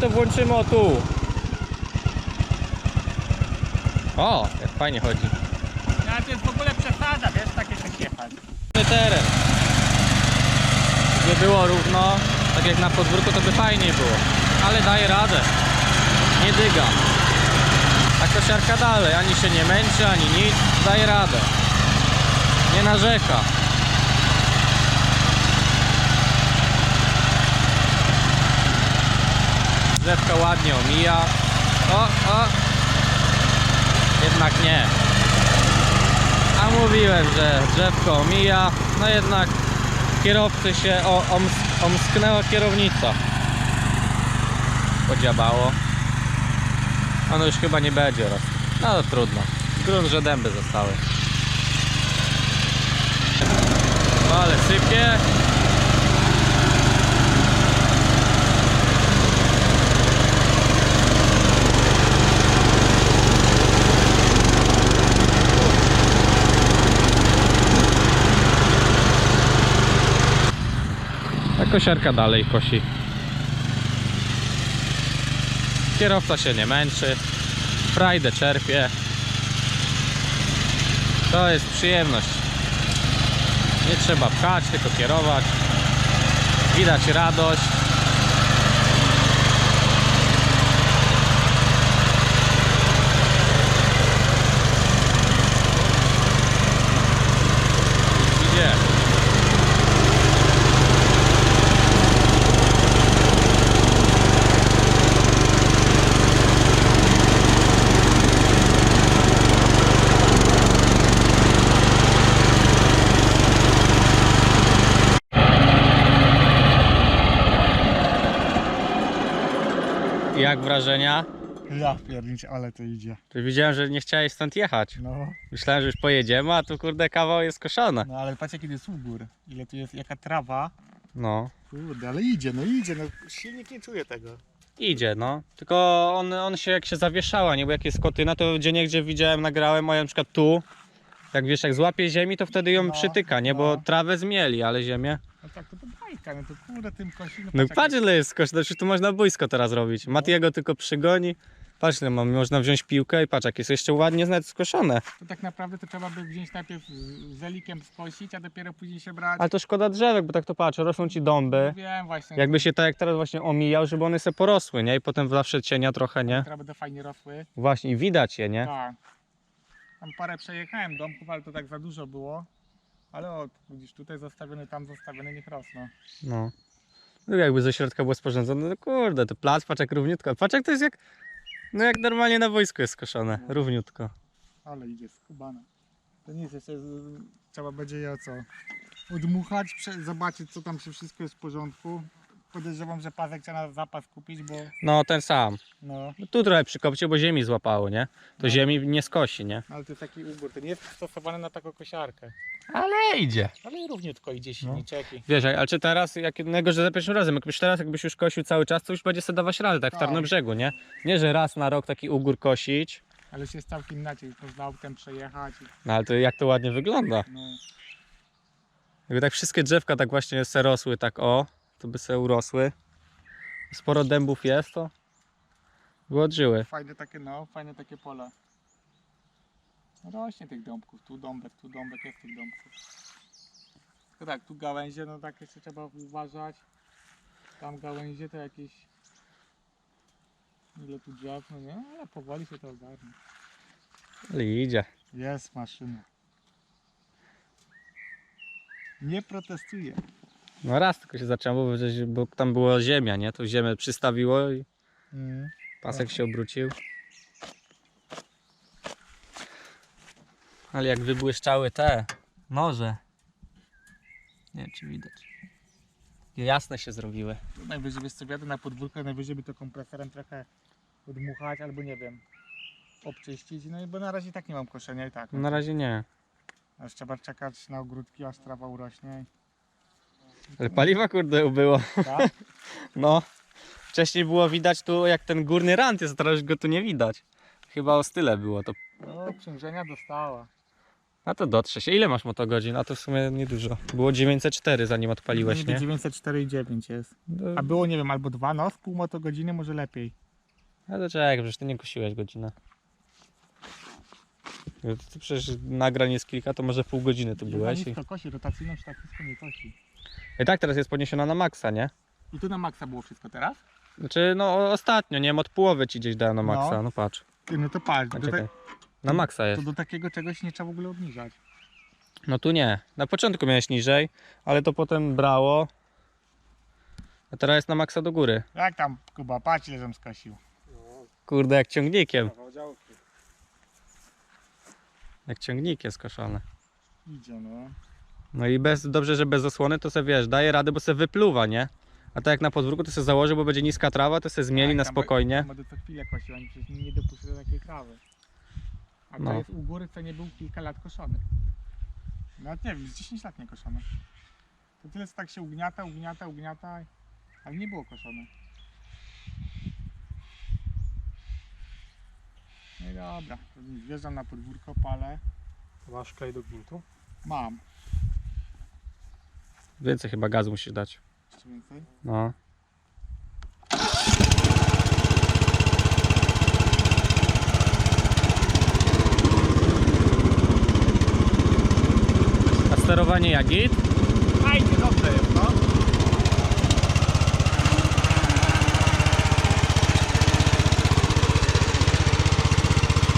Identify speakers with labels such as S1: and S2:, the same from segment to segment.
S1: to włączymy o tu. O, jak fajnie chodzi.
S2: No, ale to jest w ogóle przesada, wiesz, takie coś jechać.
S1: teren. Gdyby było równo, tak jak na podwórku, to by fajniej było. Ale daje radę. Nie dyga. Tak to siarka dalej, ani się nie męczy, ani nic. Daje radę. Nie narzeka. Drzewka ładnie omija. O, o. Jednak nie. A mówiłem, że drzewko omija, no jednak kierowcy się o, oms, omsknęła kierownica. Podziabało. Ono już chyba nie będzie raz. No to trudno. Grunt, że dęby zostały. Ale sypie. Kosiarka dalej kosi. Kierowca się nie męczy. Frajdę czerpie. To jest przyjemność. Nie trzeba pchać, tylko kierować. Widać radość. Idzie. Jak wrażenia?
S2: Ja pierniczę, ale to idzie.
S1: Ty widziałem, że nie chciałeś stąd jechać.
S2: No,
S1: Myślałem, że już pojedziemy, a tu kurde kawał jest koszone.
S2: no ale patrz jaki jest ubór. Ile tu jest, jaka trawa.
S1: No.
S2: Kurde, ale idzie, no idzie, no silnik nie czuje tego.
S1: Idzie, no. Tylko on, on się jak się zawieszała, nie? Bo jak jest kotyna, to gdzie niegdzie widziałem, nagrałem, a ja na przykład tu, jak wiesz, jak złapie ziemi, to wtedy ją
S2: No,
S1: przytyka, nie? Bo
S2: no.
S1: trawę zmieli, ale ziemię.
S2: No tak, to to bajka, no to kurde tym kosi.
S1: No
S2: jak-
S1: patrz ile jest kosztowne, tu można boisko teraz robić. Matiego tylko przygoni. Patrz ile mam, można wziąć piłkę i patrz, jak jest jeszcze ładnie nawet skoszone.
S2: To tak naprawdę to trzeba by wziąć najpierw z zelikiem skosić, a dopiero później się brać.
S1: Ale to szkoda drzewek, bo tak to patrz, rosną ci dąby.
S2: Wiem właśnie.
S1: Jakby się tak jak teraz właśnie omijał, żeby one se porosły, nie? I potem zawsze cienia trochę, nie?
S2: Które będą fajnie rosły.
S1: Właśnie, i widać je, nie?
S2: Tak. Tam parę przejechałem domków, ale to tak za dużo było. Ale o, widzisz, tutaj zostawiony, tam zostawiony, niech rosną.
S1: No. No jakby ze środka było sporządzone, no kurde, to plac, patrz jak równiutko. Patrz jak to jest jak, no jak normalnie na wojsku jest skoszone, równiutko.
S2: Ale idzie skubana. To nic, jeszcze z- trzeba będzie je co? Odmuchać, prze- zobaczyć co tam się wszystko jest w porządku. Podejrzewam, że pasek trzeba na zapas kupić, bo
S1: No ten sam.
S2: no,
S1: No tu trochę przykopcie, bo ziemi złapało, nie? To
S2: No.
S1: ziemi nie skosi, nie?
S2: ale to jest taki ubór, to nie jest stosowany na taką kosiarkę.
S1: Ale idzie.
S2: Ale i równiutko idzie silniczeki.
S1: Wiesz, ale czy teraz, jak jednego, że za pierwszym razem, jakbyś teraz, jakbyś już kosił cały czas, to już będzie sobie dawać radę, tak w
S2: Tak.
S1: Tarnobrzegu, nie? Nie, że raz na rok taki ugór kosić,
S2: Ale się jest całkiem inaczej, z autem przejechać. i-
S1: no ale to jak to ładnie wygląda.
S2: No.
S1: Jakby tak wszystkie drzewka tak właśnie se rosły, tak o, to by se urosły. Sporo dębów jest, to by odżyły.
S2: Fajne takie, no, fajne takie pola. Rośnie tych dąbków, tu dąbek, tu dąbek, jest tych dąbków. To tak, tu gałęzie, no tak jeszcze trzeba uważać. Tam gałęzie to jakieś... Ile tu drzew, no nie, ale powoli się to ogarnie.
S1: Ale idzie.
S2: Jest maszyna. Nie protestuję.
S1: No raz tylko się zaczęło, bo, żeś- bo tam była ziemia, nie? To ziemię przystawiło i pasek się obrócił. Ale jak wybłyszczały te noże. Nie wiem czy widać. Jasne się zrobiły.
S2: To Najwyżej wiesz co wiadę na podwórko, najwyżej by to kompresorem trochę podmuchać albo nie wiem, obczyścić. No i bo na razie i tak nie mam koszenia i tak.
S1: Na razie nie.
S2: Aż trzeba czekać na ogródki, aż trawa urośnie.
S1: Ale paliwa kurde ubyło.
S2: Tak?
S1: No. Wcześniej było widać tu jak ten górny rant jest, a teraz już go tu nie widać. Chyba o style było to.
S2: No, przężenia dostała.
S1: A to dotrze się. Ile masz motogodzin? A to w sumie niedużo. Było 904 zanim odpaliłeś, nie?
S2: 904,9 jest.
S1: No,
S2: A było, nie wiem, albo dwa, no z pół motogodziny, może lepiej.
S1: Ale czekaj, przecież ty nie kosiłeś godzinę. No to Przecież nagrań jest kilka, to może pół godziny tu byłeś. I...
S2: To kosi, rotacyjną czy tak wszystko nie kosi.
S1: I tak teraz jest podniesiona na maksa, nie?
S2: I tu na maksa było wszystko teraz?
S1: Znaczy, no ostatnio, nie wiem, od połowy ci gdzieś dałem na maksa, no,
S2: No.
S1: patrz.
S2: Ty, no to patrz, do,
S1: czekaj.
S2: te,
S1: Na maksa jest.
S2: to do takiego czegoś nie trzeba w ogóle obniżać.
S1: No tu nie. Na początku miałeś niżej, ale to potem brało. A teraz jest na maksa do góry.
S2: Jak tam, Kuba, patrz ile żem skosił.
S1: Kurde, jak ciągnikiem.
S2: Kawał działki.
S1: Jak ciągnikiem skoszone.
S2: Idzie, no.
S1: No i bez, dobrze, że bez osłony to se wiesz, daje radę, bo se wypluwa, nie? A tak jak na podwórku to se założy, bo będzie niska trawa, to se zmieli
S2: Tak,
S1: na spokojnie.
S2: Tam będę co chwilę kosił, oni przecież nie dopuszczą do takiej trawy. A to
S1: No.
S2: jest u góry, co nie był kilka lat koszony. Nawet nie wiem, z 10 lat nie koszone. To tyle, co tak się ugniata, ugniata, ugniata, ale nie było koszone. No i dobra, to wjeżdżam na podwórko, palę.
S3: Masz klej do gwintu?
S2: Mam.
S1: Więcej chyba gazu musisz dać.
S2: Jeszcze więcej?
S1: No. A sterowanie jak git?
S2: Fajnie, dobrze jest, no.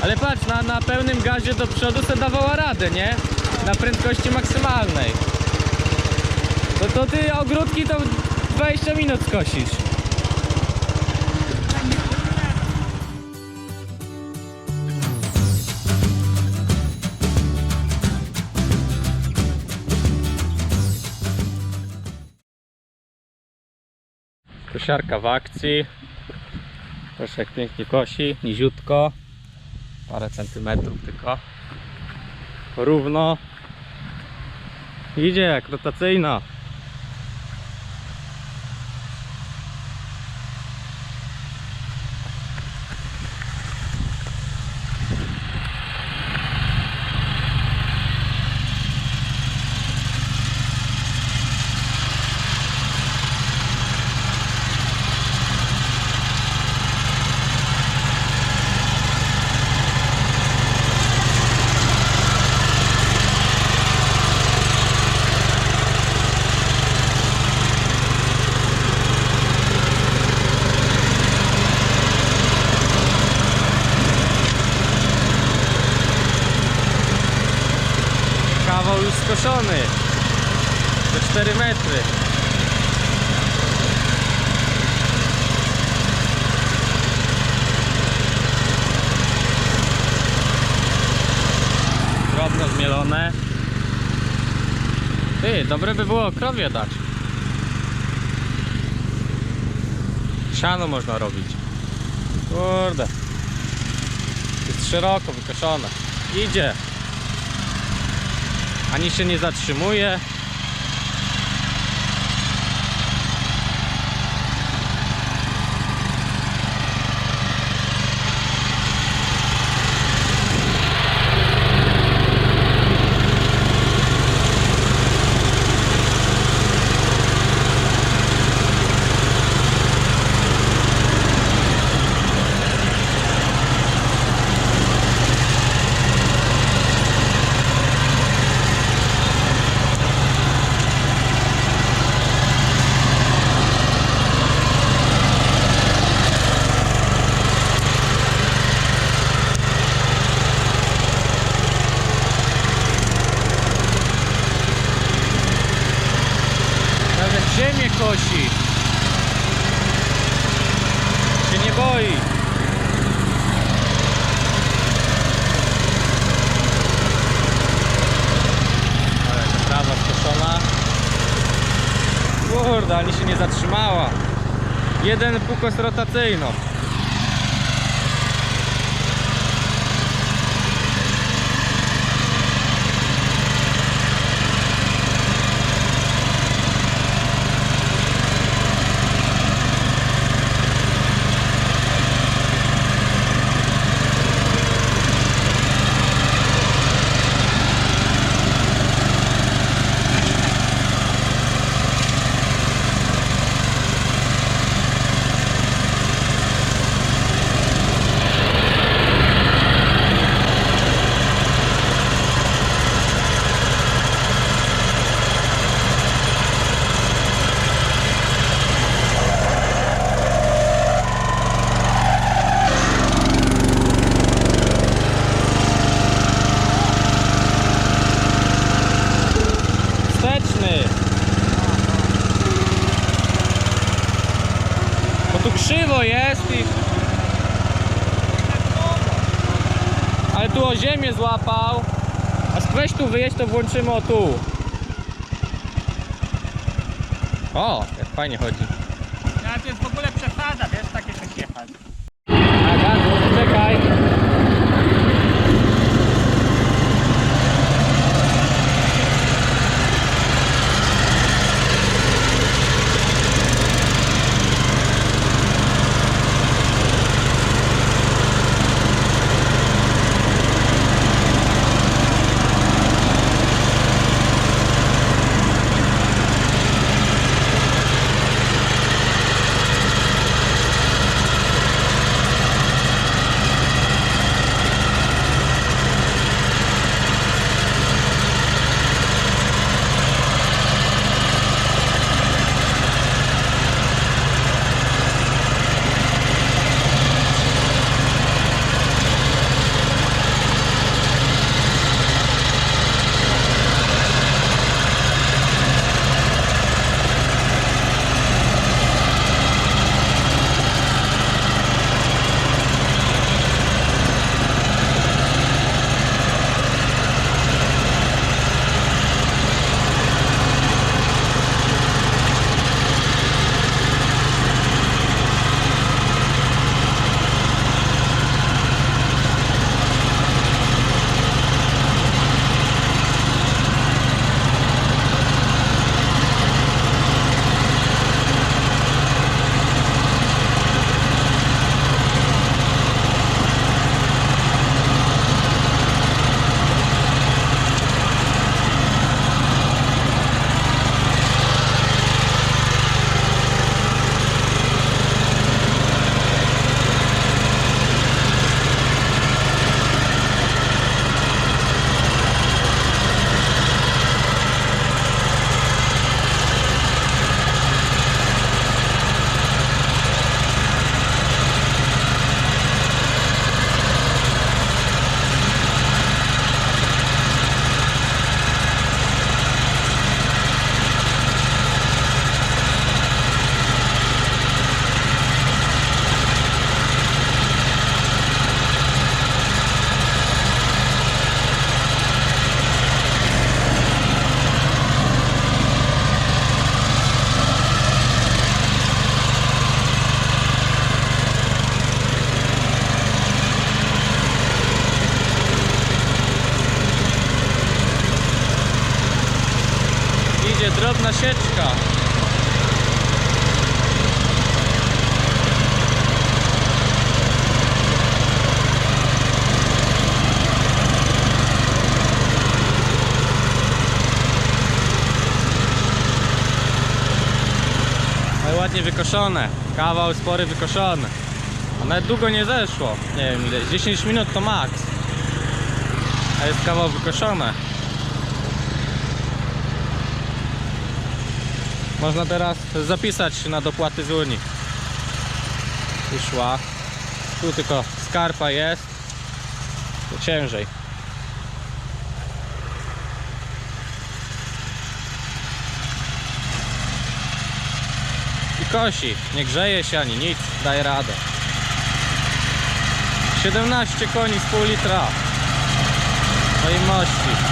S1: Ale patrz, na, na pełnym gazie do przodu se dawała radę, nie? Na prędkości maksymalnej. To, to ty ogródki to 20 minut skosisz. Kosiarka w akcji. Proszę jak pięknie kosi, niziutko. Parę centymetrów tylko. Równo. Idzie jak rotacyjna. Kawał już skoszony. Te 4 metry. Drobno zmielone. Ty, dobre by było krowie dać. Siano można robić. Kurde. Jest szeroko wykoszone. Idzie. Ani się nie zatrzymuje. Nawet ziemię kosi. Się nie boi. Ale ta trawa skoszona. Kurde, ani się nie zatrzymała. Jeden pukos rotacyjną. Włączymy o tu. O, jak fajnie chodzi. Ładnie wykoszone. Kawał spory wykoszony. Nawet długo nie zeszło. Nie wiem ile. 10 minut to maks. A jest kawał wykoszone. Można teraz zapisać na dopłaty z Unii. Wyszła. Tu tylko skarpa jest. To ciężej. Kosi. Nie grzeje się ani nic. Daje radę. 17 koni z pół litra. Pojemności. teraz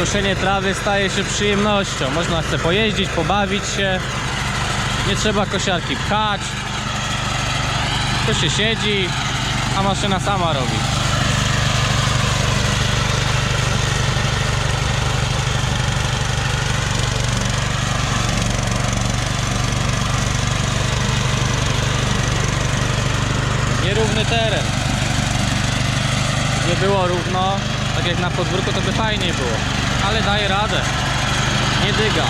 S1: koszenie trawy staje się przyjemnością. Można chce pojeździć, pobawić się. Nie trzeba kosiarki pchać. To się siedzi, a maszyna sama robi. Nierówny teren. Nie było równo, tak jak na podwórku to by fajniej było. Ale daje radę. Nie dyga.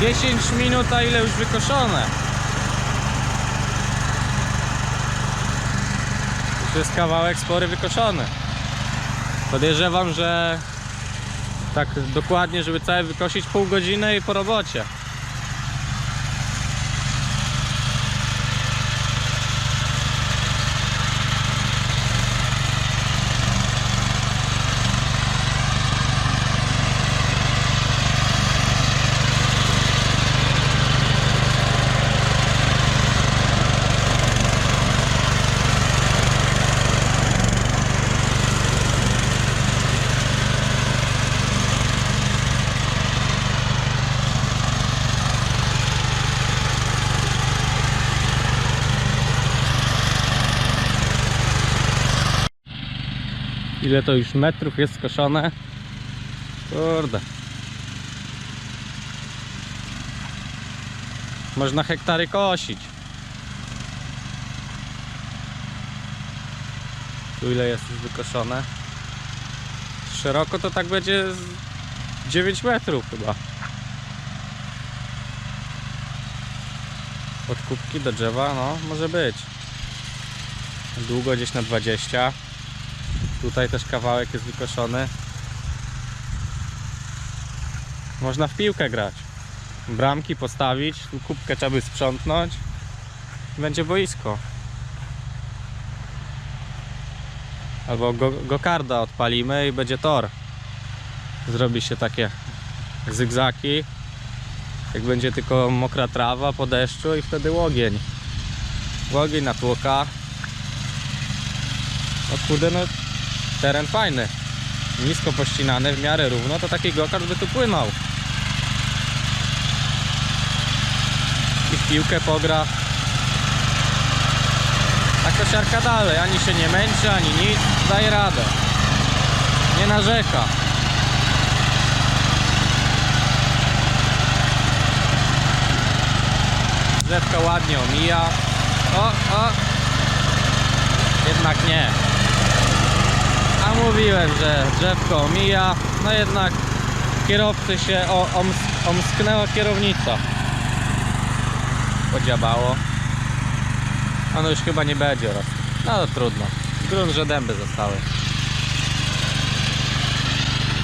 S1: Dziesięć minut, a ile już wykoszone? Już jest kawałek spory wykoszony. Podejrzewam, że tak dokładnie, żeby cały wykosić pół godziny i po robocie. Ile to już metrów jest skoszone? Kurde. Można hektary kosić. Tu ile jest wykoszone? Szeroko to tak będzie z 9 metrów chyba. Od kubki do drzewa, no może być. Długo gdzieś na 20. Tutaj też kawałek jest wykoszony. Można w piłkę grać. Bramki postawić, tu kubkę trzeba by sprzątnąć. Będzie boisko. Albo go, gokarda odpalimy i będzie tor. Zrobi się takie zygzaki. Jak będzie tylko mokra trawa po deszczu i wtedy łogień. Łogień natłoka. O kurde, no teren fajny. Nisko pościnany, w miarę równo, to taki gokart by tu płynął. I w piłkę pogra. Ta kosiarka dalej, ani się nie męczy, ani nic, daje radę. Nie narzeka. Drzewka ładnie omija. O, o! Jednak nie. Mówiłem, że drzewko omija, no jednak kierowcy się oms, omsknęła kierownica. Podziabało. Ono już chyba nie będzie raz. No to trudno. Grunt, że dęby zostały.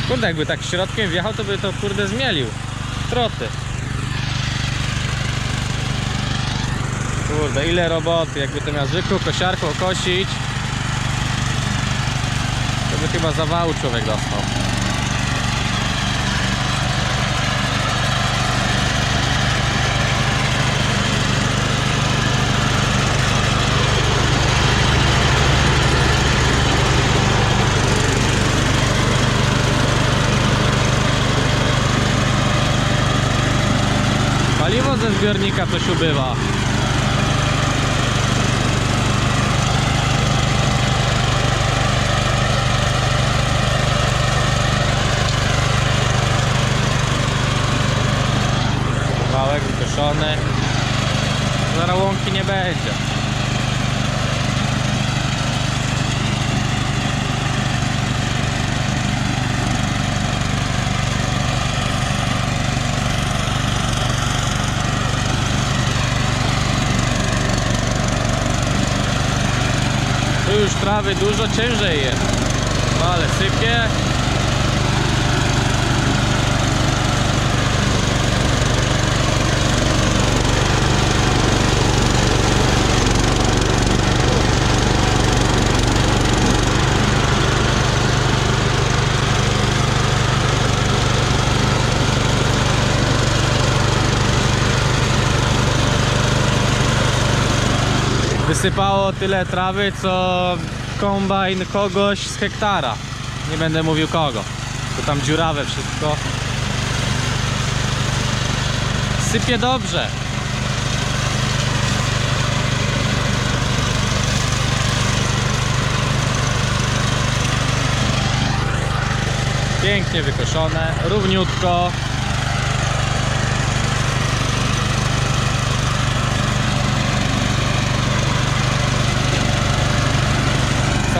S1: Kurde, jakby tak środkiem wjechał, to by to kurde zmielił. Troty. Kurde, ile roboty, jakby to miał zwykłą kosiarką kosić. Chyba zawału człowiek dostał. Paliwo ze zbiornika coś ubywa. trawy dużo ciężej jest. No ale sypie. wysypało tyle trawy, co kombajn kogoś z hektara. Nie będę mówił kogo. To tam dziurawe wszystko. Sypie dobrze. Pięknie wykoszone, równiutko.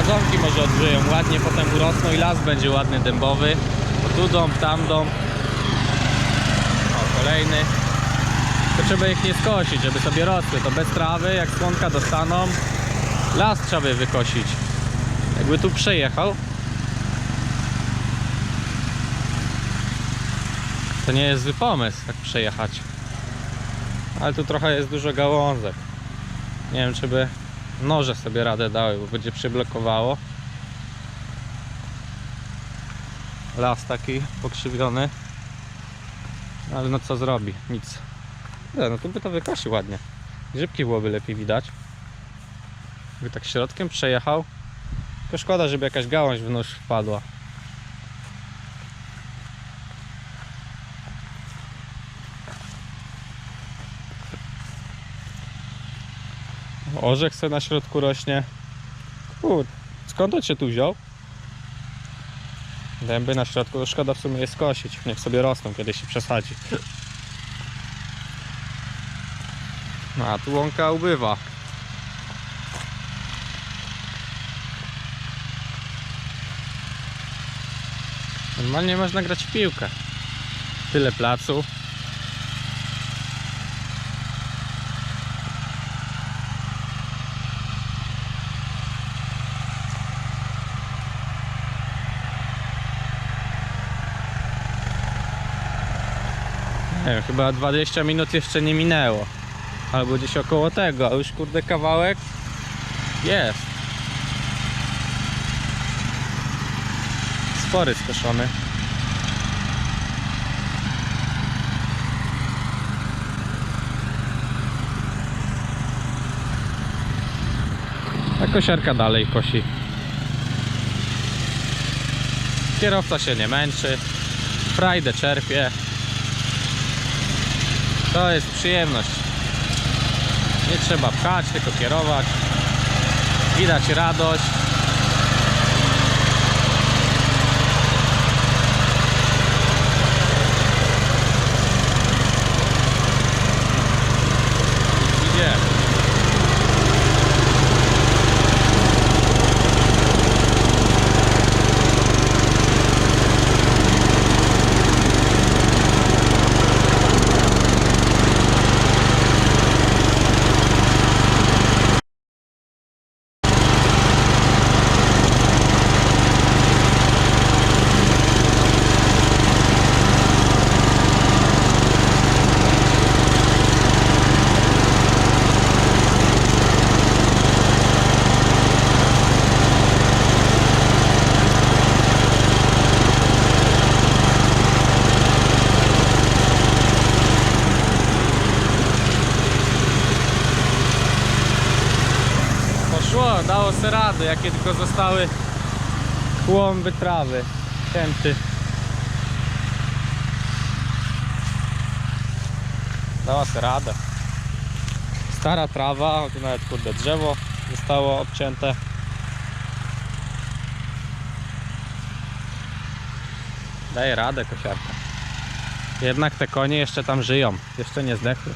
S1: Sadzonki może odżyją ładnie, potem urosną i las będzie ładny, dębowy. O, tu dąb, tam. O, kolejny. To trzeba ich nie skosić, żeby sobie rosły. To bez trawy, jak słonka dostaną, las trzeba by wykosić. Jakby tu przejechał, To nie jest zły pomysł, jak przejechać. Ale tu trochę jest dużo gałązek. Nie wiem, czy by noże sobie radę dały, bo będzie przyblokowało. Las taki pokrzywiony. Ale no co zrobi? Nic. Nie, No tu by to wykosił ładnie. Grzybki byłoby lepiej widać. By tak środkiem przejechał. Tylko szkoda, żeby jakaś gałąź w nóż wpadła. Orzech sobie na środku rośnie. Kur, skąd on się tu wziął? Dęby na środku, to szkoda w sumie je skosić. Niech sobie rosną, kiedy się przesadzi. No, a tu łąka ubywa. Normalnie można grać w piłkę. Tyle placu. Chyba 20 minut jeszcze nie minęło. Albo gdzieś około tego, a już kurde kawałek jest. Spory skoszony. A kosiarka dalej kosi. Kierowca się nie męczy. Frajdę czerpie. To jest przyjemność. Nie trzeba pchać, tylko kierować. Widać radość. Idzie. Poszło, dało se rady, jakie tylko zostały kłąby trawy, kęty. Dała se radę. Stara trawa, tu nawet kurde drzewo zostało obcięte. Daje radę kosiarka. Jednak te konie jeszcze tam żyją, jeszcze nie zdechły.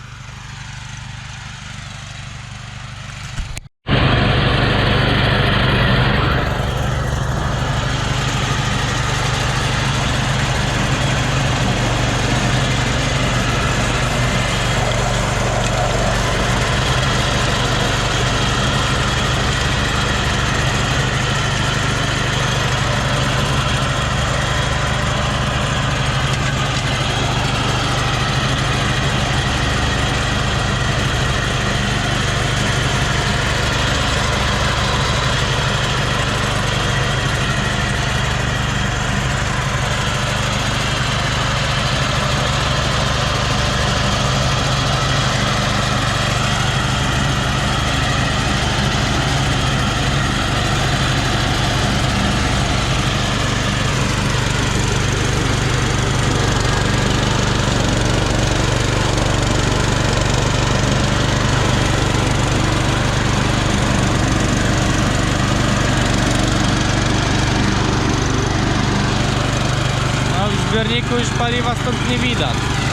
S1: Paliwa stąd nie widać.